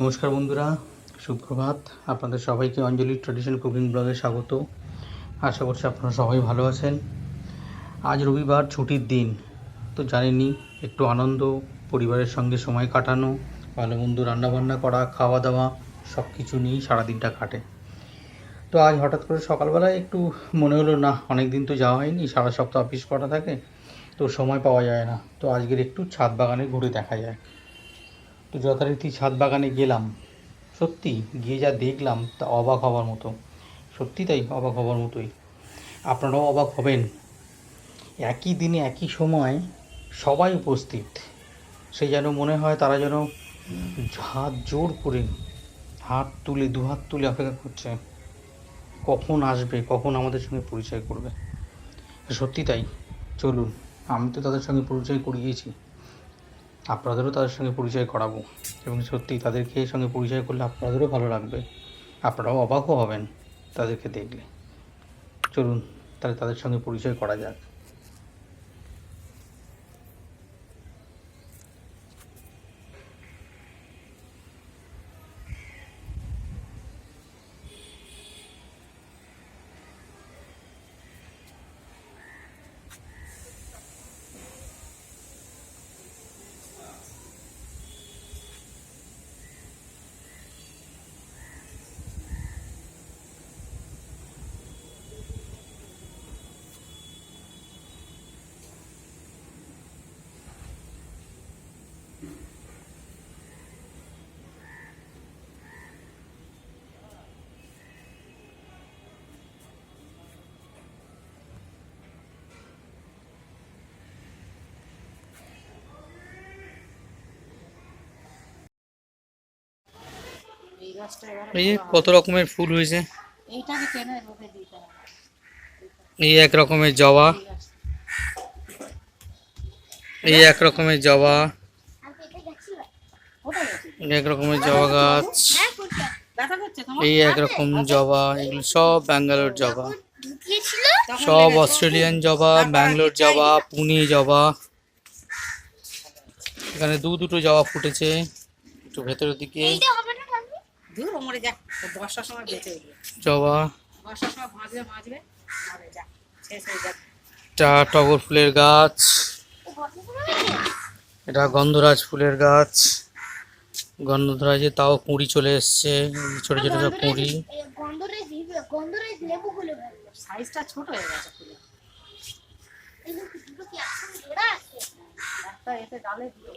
নমস্কার বন্ধুরা, সুপ্রভাত। আপনাদের সবাইকে অঞ্জলি ট্রেডিশন কুকিং ব্লগে স্বাগত। আশা করছি আপনারা সবাই ভালো আছেন। আজ রবিবার, ছুটির দিন। তো জানেনই, একটু আনন্দ, পরিবারের সঙ্গে সময় কাটানো, ভালো মন্দ রান্নাবান্না করা খাওয়া দাওয়া সব কিছু নিয়েই সারাদিনটা কাটে। তো আজ হঠাৎ করে সকালবেলায় একটু মনে হলো, না অনেক দিন তো যাওয়া হয়নি, সারা সপ্তাহ অফিস করা থাকে, তো সময় পাওয়া যায় না। তো আজকের একটু ছাদ বাগানে ঘুরে দেখা যায় তো যথারীতি ছাদ বাগানে গেলাম। সত্যি, গিয়ে যা দেখলাম তা অবাক হওয়ার মতো। সত্যি তাই, অবাক হওয়ার মতোই। আপনারাও অবাক হবেন। একই দিনে একই সময় সবাই উপস্থিত। সে যেন মনে হয় তারা যেন হাত জোর করে হাত তুলে দু হাত তুলে অপেক্ষা করছে। কখন আসবে, কখন আমাদের সঙ্গে পরিচয় করবে? সত্যি তাই, চলুন। আমি তো তাদের সঙ্গে পরিচয় করিয়েছি। আপনাদেরও তাদের সঙ্গে পরিচয় করাবো। এবং সত্যি তাদেরকে সঙ্গে পরিচয় করলে আপনাদেরও ভালো লাগবে। আপনারাও অবাকও হবেন তাদেরকে দেখলে। চলুন, তাহলে তাদের সঙ্গে পরিচয় করা যাক। এই কত রকমের ফুল হয়েছে? এই এক রকমের জবা। এই এক রকমের জবা। এক রকমের জবা গাছ। এই এক রকম জবা, এগুলো সব ব্যাঙ্গালোর জবা। সব অস্ট্রেলিয়ান জবা, ব্যাঙ্গালোর জবা, পুনে জবা। এখানে দু দুটো জবা ফুটেছে। একটু ভেতরের দিকে। দূর মরে যা বর্ষার সময় বেঁচে উঠবে। জবা। বর্ষার সময় ভাঁজবে ভাঁজবে মরে যা শেষ হয়ে যাবে এটা টগর ফুলের গাছ। এটা গন্ধরাজ ফুলের গাছ। গন্ধরাজে তাও কুঁড়ি চলে এসছে ছোট ছোট সব কুঁড়ি। সাইজটা ছোট হয়ে গেছে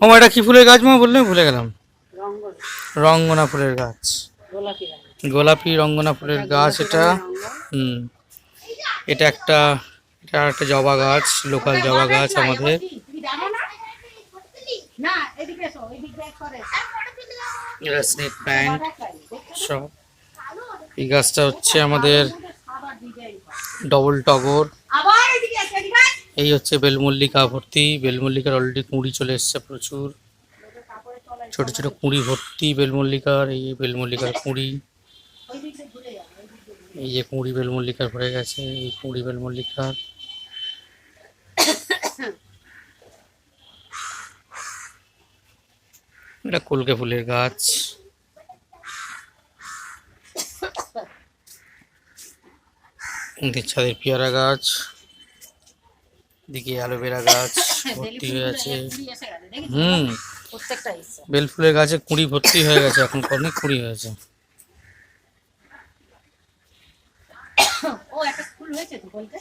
ও এটা কি ফুলের গাছ মা? বললে ভুলে গেলাম। রঙ্গন ফুলের গাছ। গোলাপি রঙ্গনা ফুলের গাছ এটা। হুম। এটা একটা এটা একটা জবা গাছ, লোকাল জবা গাছ আমাদের। প্ল্যান্ট সব। এই গাছটা হচ্ছে আমাদের ডবল টগর। এই হচ্ছে বেলমল্লিকা ভর্তি বেলমল্লিকার অলরেডি কুঁড়ি চলে এসছে প্রচুর। ছোট ছোট কুঁড়ি ভর্তি বেলমল্লিকার, এই বেলমল্লিকার কুঁড়ি। এই যে কুঁড়ি বেলমল্লিকার ভরে গেছে, এই কুঁড়ি বেলমল্লিকার। এটা কলকে ফুলের গাছ। ছাদের পেয়ারা গাছ। দিকে অ্যালোভেরা গাছ ভর্তি হয়ে আছে। হুম। প্রত্যেকটা এসছে বেল ফুলের গাছে কুঁড়ি ভর্তি হয়ে গেছে এখন অনেক কুঁড়ি হয়েছে? ও একটা ফুল হয়েছে তো বলতে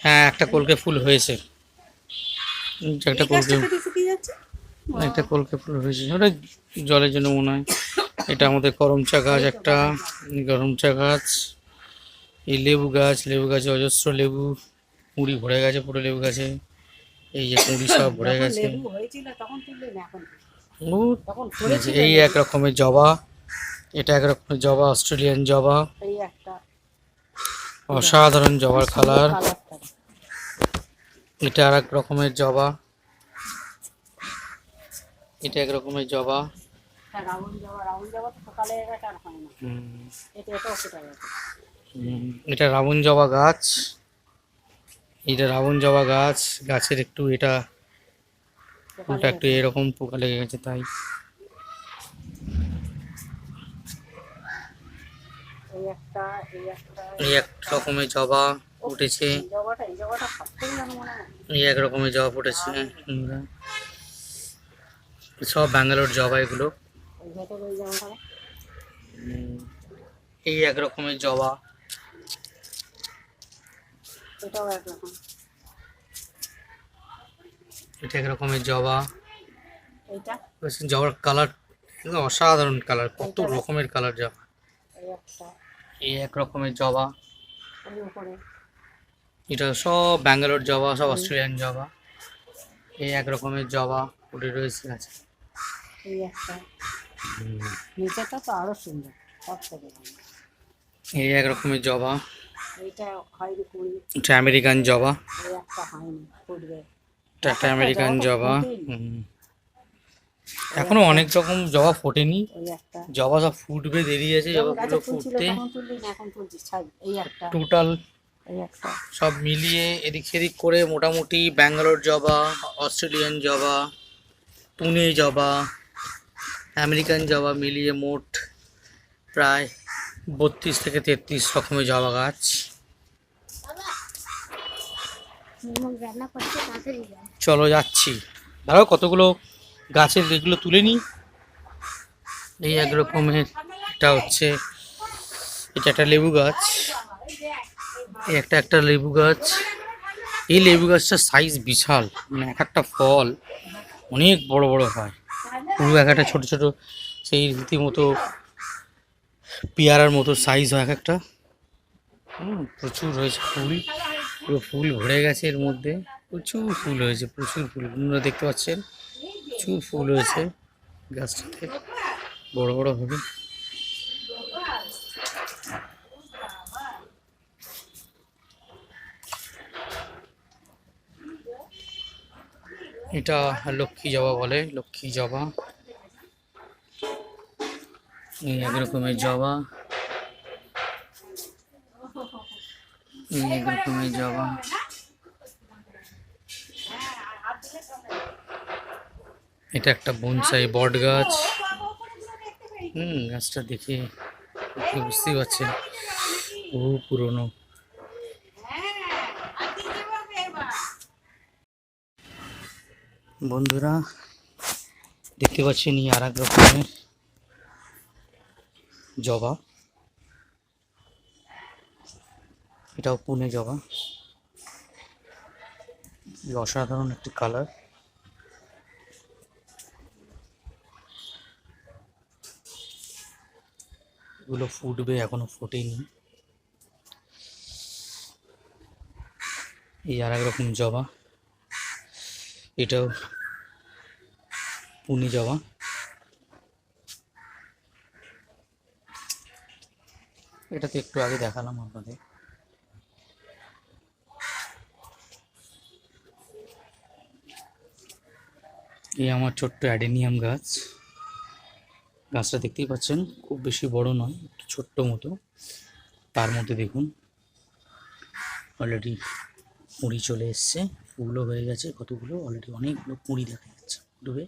হ্যাঁ একটা কলকে ফুল হয়েছে। একটা কলকে একটা কলকে ফুল হয়েছে। ওটা জলের জন্য মনে হয়। এটা আমাদের করমচা গাছ একটা করমচা গাছ। এই লেবু গাছ লেবু গাছে অজস্র লেবু। কুঁড়ি ভরে গেছে পুরো লেবু গাছে। এই যে কুঁড়ি সব ভরে গেছে। এই এক রকমের জবা। এটা এক রকমের জবা অস্ট্রেলিয়ান জবা। অসাধারণ জবার কালার। এটা আর এক রকমের জবা। এটা এক রকমের জবা। হয় এটা রাবণ জবা গাছ। এটা রাবণ জবা গাছ। গাছের একটু এটা ফুলটা একটু এরকম পোকা লেগে গেছে তাই। এক রকমের জবা উঠেছে। হয়। এক রকমের জবা ফুটেছে সব ব্যাঙ্গালোর জবা এগুলো। এই এক রকমের জবা। এটাও একরকম এটা এক রকমের জবা? এইটা? জবার কালার অসাধারণ কালার কত রকমের কালার জবা। এই একটা। এই এক রকমের জবা। এটা সব ব্যাঙ্গালোর জবা সব অস্ট্রেলিয়ান জবা। এই এক রকমের জবা উঠে রয়েছে আছে এই একটা। নিচেটা তো আরও সুন্দর। এই এক রকমের জবা। এটা আমেরিকান জবা। এই একটা হয়নি এটা একটা আমেরিকান জবা। এখনও অনেক রকম জবা ফোটেনি। জবা সব ফুটবে দেরি আছে গাছে জবাগুলো ফুটতে। টোটাল সব মিলিয়ে এদিক সেদিক করে মোটামুটি ব্যাঙ্গালোর জবা অস্ট্রেলিয়ান জবা পুনে জবা আমেরিকান জবা মিলিয়ে মোট প্রায় বত্রিশ থেকে তেত্রিশ রকমের জবা গাছ। চলো যাচ্ছি। দাঁড়াও, কতগুলো গাছের এগুলো তুলে নিই এই এক রকমের এটা হচ্ছে, এটা একটা লেবু গাছ। এই একটা একটা লেবু গাছ। এই লেবু গাছটার সাইজ বিশাল মানে এক একটা ফল অনেক বড় বড় হয়। পুরো এক একটা ছোট ছোট, সেই রীতিমতো পেয়ারার মতো সাইজ হয় এক একটা। প্রচুর রয়েছে ফুল। পুরো ফুল ভরে গেছে এর মধ্যে। প্রচুর ফুল হয়েছে, প্রচুর ফুল। আপনারা দেখতে পাচ্ছেন? প্রচুর ফুল হয়েছে গাছটাতে। বড় বড় হবে। এটা লক্ষ্মী জবা বলে, লক্ষ্মী জবা। এই এক রকমের জবা। এক রকমের জবা এটা একটা বনসাই বট গাছ। হুম, গাছটা দেখে দেখে বুঝতেই পারছেন। বহু পুরনো। বন্ধুরা, দেখতে পাচ্ছেন এই আর এক রকমের জবা। এটাও পুনে জবা। অসাধারণ একটি কালার। এগুলো ফুটবে, এখনও ফোটেনি। এই আর এক রকম জবা। এটাও পুনে জবা। এটা তো একটু আগে দেখালাম আপনাদের। এই আমার ছোট্ট অ্যাডেনিয়াম গাছ। গাছটা দেখতেই পাচ্ছেন, খুব বেশি বড় নয়, একটু ছোট্ট মতো। তার মধ্যে দেখুন অলরেডি কুঁড়ি চলে এসছে। ফুলও হয়ে গেছে, কতগুলো অলরেডি অনেকগুলো কুঁড়ি দেখা যাচ্ছে। ডুবে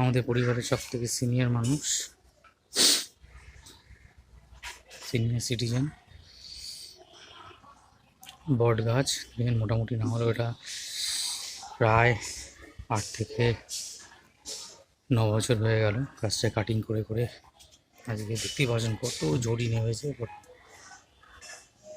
আমাদের পরিবারের সব থেকে সিনিয়র মানুষ সিনিয়র সিটিজেন বট গাছ, দেখেন মোটামুটি না হলেও এটা প্রায় আট থেকে ন বছর হয়ে গেল গাছটা কাটিং করে করে আজকে দেখতেই পাচ্ছেন কত ঝুড়ি নেমেছে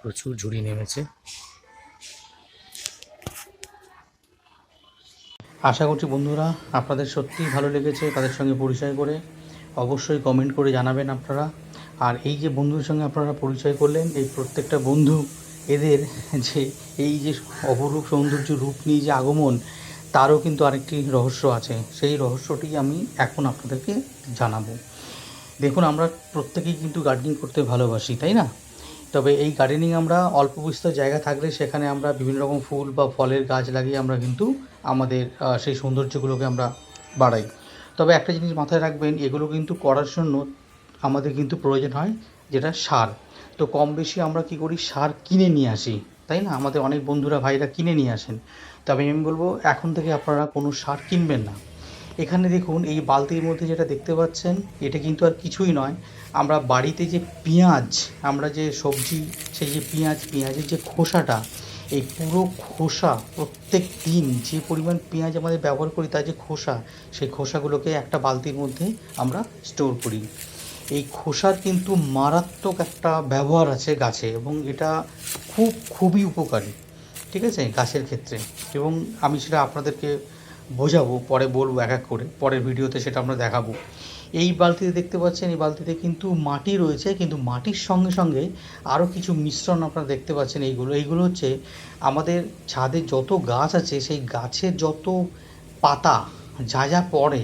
প্রচুর ঝুড়ি নেমেছে। আশা করছি বন্ধুরা আপনাদের সত্যিই ভালো লেগেছে, তাদের সঙ্গে পরিচয় করে। অবশ্যই কমেন্ট করে জানাবেন আপনারা। আর এই যে বন্ধুর সঙ্গে আপনারা পরিচয় করলেন, এই প্রত্যেকটা বন্ধু এদের যে এই যে অপরূপ সৌন্দর্য রূপ নিয়ে যে আগমন, তারও কিন্তু আরেকটি রহস্য আছে। সেই রহস্যটি আমি এখন আপনাদেরকে জানাব। দেখুন, আমরা প্রত্যেকেই কিন্তু গার্ডেনিং করতে ভালোবাসি, তাই না? তবে এই গার্ডেনিং আমরা অল্প বিস্তর জায়গা থাকলে সেখানে আমরা বিভিন্ন রকম ফুল বা ফলের গাছ লাগিয়ে আমরা কিন্তু আমাদের সেই সৌন্দর্যগুলোকে আমরা বাড়াই। তবে একটা জিনিস মাথায় রাখবেন, এগুলো কিন্তু করার জন্য আমাদের কিন্তু প্রয়োজন হয় যেটা সার। তো কম বেশি আমরা কি করি? সার কিনে নিয়ে আসি, তাই না? আমাদের অনেক বন্ধুরা, ভাইরা কিনে নিয়ে আসেন। তবে আমি বলব, এখন থেকে আপনারা কোনো সার কিনবেন না। এখানে দেখুন, এই বালতির মধ্যে যেটা দেখতে পাচ্ছেন, এটা কিন্তু আর কিছুই নয়। আমরা বাড়িতে যে পেঁয়াজ, আমরা যে সবজি, সেই যে পেঁয়াজ, পেঁয়াজের যে খোসাটা, এই পুরো খোসা প্রত্যেক দিন যে পরিমাণ পেঁয়াজ আমাদের ব্যবহার করি, তার যে খোসা, সেই খোসাগুলোকে একটা বালতির মধ্যে আমরা স্টোর করি। এই খোসার কিন্তু মারাত্মক একটা ব্যবহার আছে গাছে এবং এটা খুব, খুবই উপকারী, ঠিক আছে, গাছের ক্ষেত্রে। এবং আমি সেটা আপনাদেরকে বোঝাবো, পরে বলব এক এক করে, পরের ভিডিওতে সেটা আমরা দেখাবো। এই বালতিতে দেখতে পাচ্ছেন, এই বালতিতে কিন্তু মাটি রয়েছে, কিন্তু মাটির সঙ্গে সঙ্গে আরও কিছু মিশ্রণ আপনারা দেখতে পাচ্ছেন এইগুলো। এইগুলো হচ্ছে আমাদের ছাদে যত গাছ আছে, সেই গাছের যত পাতা যা যা পড়ে,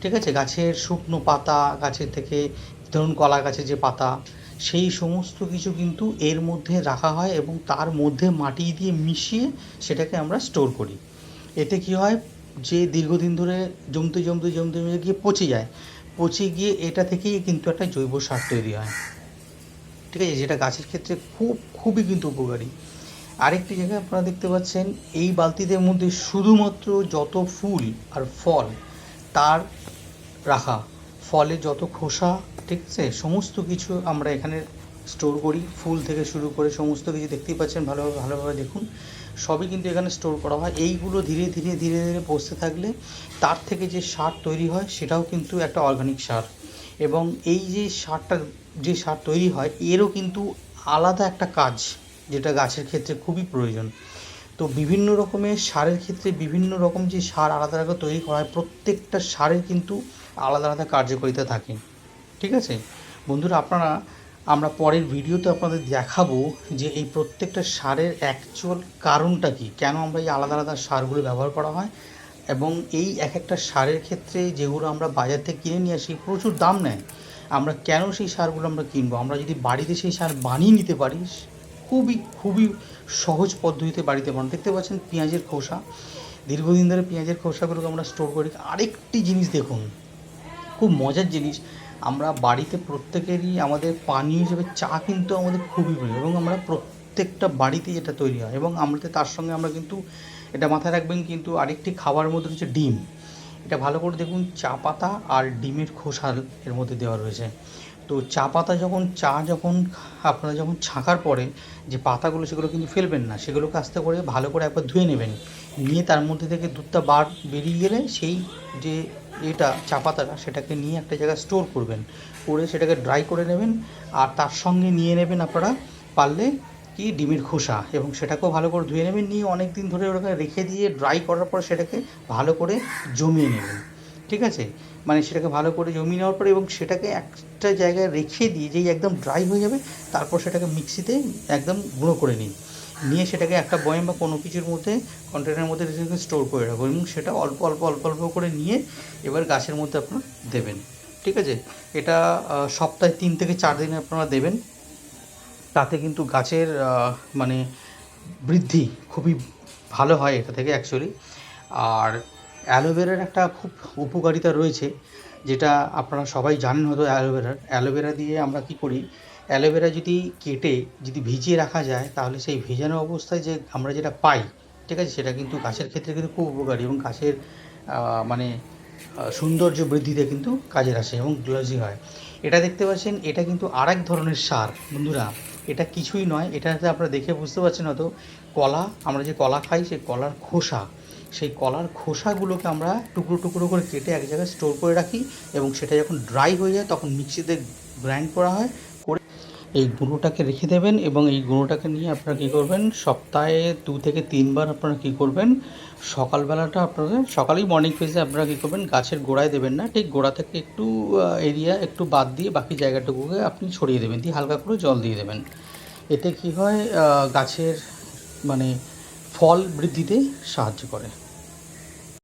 ঠিক আছে, গাছের শুকনো পাতা, গাছের থেকে ধরুন কলা গাছের যে পাতা, সেই সমস্ত কিছু কিন্তু এর মধ্যে রাখা হয় এবং তার মধ্যে মাটি দিয়ে মিশিয়ে সেটাকে আমরা স্টোর করি। এতে কি হয়? যে দীর্ঘদিন ধরে জমতে জমতে জমতে জমতে গিয়ে পচে যায়। পচে গিয়ে এটা থেকেই কিন্তু একটা জৈব সার তৈরি হয়। ঠিক আছে? যেটা গাছের ক্ষেত্রে খুব, খুবই কিন্তু উপকারী। আরেকটি জায়গায় আপনারা দেখতে পাচ্ছেন, এই বালতিদের মধ্যে শুধুমাত্র যত ফুল আর ফল তার রাখা। ফলে যত খোসা ঠিক আছে? সমস্ত কিছু আমরা এখানে স্টোর করি, ফুল থেকে শুরু করে সমস্ত কিছু দেখতেই পাচ্ছেন, ভালোভাবে ভালোভাবে দেখুন। সবই কিন্তু এখানে স্টোর করা হয়। এইগুলো ধীরে ধীরে ধীরে ধীরে বসতে থাকলে তার থেকে যে সার তৈরি হয়, সেটাও কিন্তু একটা অর্গানিক সার। এবং এই যে সারটা, যে সার তৈরি হয়, এরও কিন্তু আলাদা একটা কাজ, যেটা গাছের ক্ষেত্রে খুবই প্রয়োজন। তো বিভিন্ন রকমের সারের ক্ষেত্রে বিভিন্ন রকম যে সার আলাদা আলাদা তৈরি করা হয়, প্রত্যেকটা সারের কিন্তু আলাদা আলাদা কার্যকারিতা থাকে। ঠিক আছে? বন্ধুরা, আপনারা, আমরা পরের ভিডিওতে আপনাদের দেখাবো যে এই প্রত্যেকটা সারের অ্যাকচুয়াল কারণটা কি, কেন আমরা এই আলাদা আলাদা সারগুলো ব্যবহার করা হয় এবং এই এক একটা সারের ক্ষেত্রে যেগুলো আমরা বাজার থেকে কিনে নিয়ে আসি প্রচুর দাম নেয়। আমরা কেন সেই সারগুলো আমরা কিনবো? আমরা যদি বাড়িতে সেই সার বানিয়ে নিতে পারি, খুবই খুবই সহজ পদ্ধতিতে বাড়িতে বানানো দেখতে পাচ্ছেন পেঁয়াজের খোসা। দীর্ঘদিন ধরে পেঁয়াজের খোসাগুলোকে আমরা স্টোর করি। আরেকটি জিনিস দেখুন, খুব মজার জিনিস আমরা বাড়িতে প্রত্যেকেরই আমাদের পানীয় হিসেবে চা কিন্তু আমাদের খুবই প্রিয় এবং আমরা প্রত্যেকটা বাড়িতে এটা তৈরি হয় এবং আমরা তার সঙ্গে আমরা কিন্তু এটা মাথায় রাখবেন কিন্তু আরেকটি খাবারের মধ্যে হচ্ছে ডিম। এটা ভালো করে দেখুন, চা পাতা আর ডিমের খোসাল এর মধ্যে দেওয়া রয়েছে। তো চা পাতা যখন, চা যখন আপনারা যখন ছাঁকার পরে যে পাতাগুলো, সেগুলো কিন্তু ফেলবেন না, সেগুলোকে আস্তে করে ভালো করে একবার ধুয়ে নেবেন। নিয়ে তার মধ্যে থেকে দুধটা বার বেরিয়ে গেলে সেই যে এটা চা পাতাটা সেটাকে নিয়ে একটা জায়গায় স্টোর করবেন। করে সেটাকে ড্রাই করে নেবেন আর তার সঙ্গে নিয়ে নেবেন আপনারা পারলে কি ডিমের খোসা এবং সেটাকেও ভালো করে ধুয়ে নেবেন, নিয়ে অনেক দিন ধরে ওটাকে রেখে দিয়ে ড্রাই করার পর সেটাকে ভালো করে জমিয়ে নেবেন। ঠিক আছে? মানে সেটাকে ভালো করে জমিয়ে নেওয়ার পরে এবং সেটাকে একটা জায়গায় রেখে দিয়ে যেই একদম ড্রাই হয়ে যাবে, তারপর সেটাকে মিক্সিতে একদম গুঁড়ো করে নিন। নিয়ে সেটাকে একটা বয়াম বা কোনো কিছুর মধ্যে কন্টেনারের মধ্যে স্টোর করে রাখব এবং সেটা অল্প অল্প অল্প অল্প করে নিয়ে এবার গাছের মধ্যে আপনারা দেবেন। ঠিক আছে? এটা সপ্তাহে তিন থেকে চার দিনে আপনারা দেবেন। তাতে কিন্তু গাছের মানে বৃদ্ধি খুবই ভালো হয় এটা থেকে অ্যাকচুয়ালি আর অ্যালোভেরার একটা খুব উপকারিতা রয়েছে, যেটা আপনারা সবাই জানেন হয়তো অ্যালোভেরার। অ্যালোভেরা দিয়ে আমরা কি করি? অ্যালোভেরা যদি কেটে যদি ভিজিয়ে রাখা যায়, তাহলে সেই ভেজানো অবস্থায় যে আমরা যেটা পাই, ঠিক আছে, সেটা কিন্তু গাছের ক্ষেত্রে কিন্তু খুব উপকারী এবং গাছের মানে সৌন্দর্য বৃদ্ধিতে কিন্তু কাজে আসে এবং গ্লোজি হয়। এটা দেখতে পাচ্ছেন, এটা কিন্তু আরেক ধরনের সার, বন্ধুরা। এটা কিছুই নয়, এটাতে আপনারা দেখে বুঝতে পারছেন হয়তো, কলা, আমরা যে কলা খাই, সেই কলার খোসা। সেই কলার খোসাগুলোকে আমরা টুকরো টুকরো করে কেটে এক জায়গায় স্টোর করে রাখি এবং সেটা যখন ড্রাই হয়ে যায়, তখন মিক্সিতে গ্রাইন্ড করা হয় এই গুঁড়োটাকে রেখে দেবেন এবং এই গুঁড়োটাকে নিয়ে আপনারা কী করবেন, সপ্তাহে দু থেকে তিনবার আপনারা কী করবেন, সকালবেলাটা আপনারা, সকালেই মর্নিং ফেজে আপনারা কী করবেন, গাছের গোড়ায় দেবেন না, ঠিক গোড়া থেকে একটু এরিয়া একটু বাদ দিয়ে বাকি জায়গাটুকুকে আপনি ছড়িয়ে দেবেন, দিয়ে হালকা করে জল দিয়ে দেবেন। এতে কী হয় গাছের মানে ফল বৃদ্ধিতে সাহায্য করে।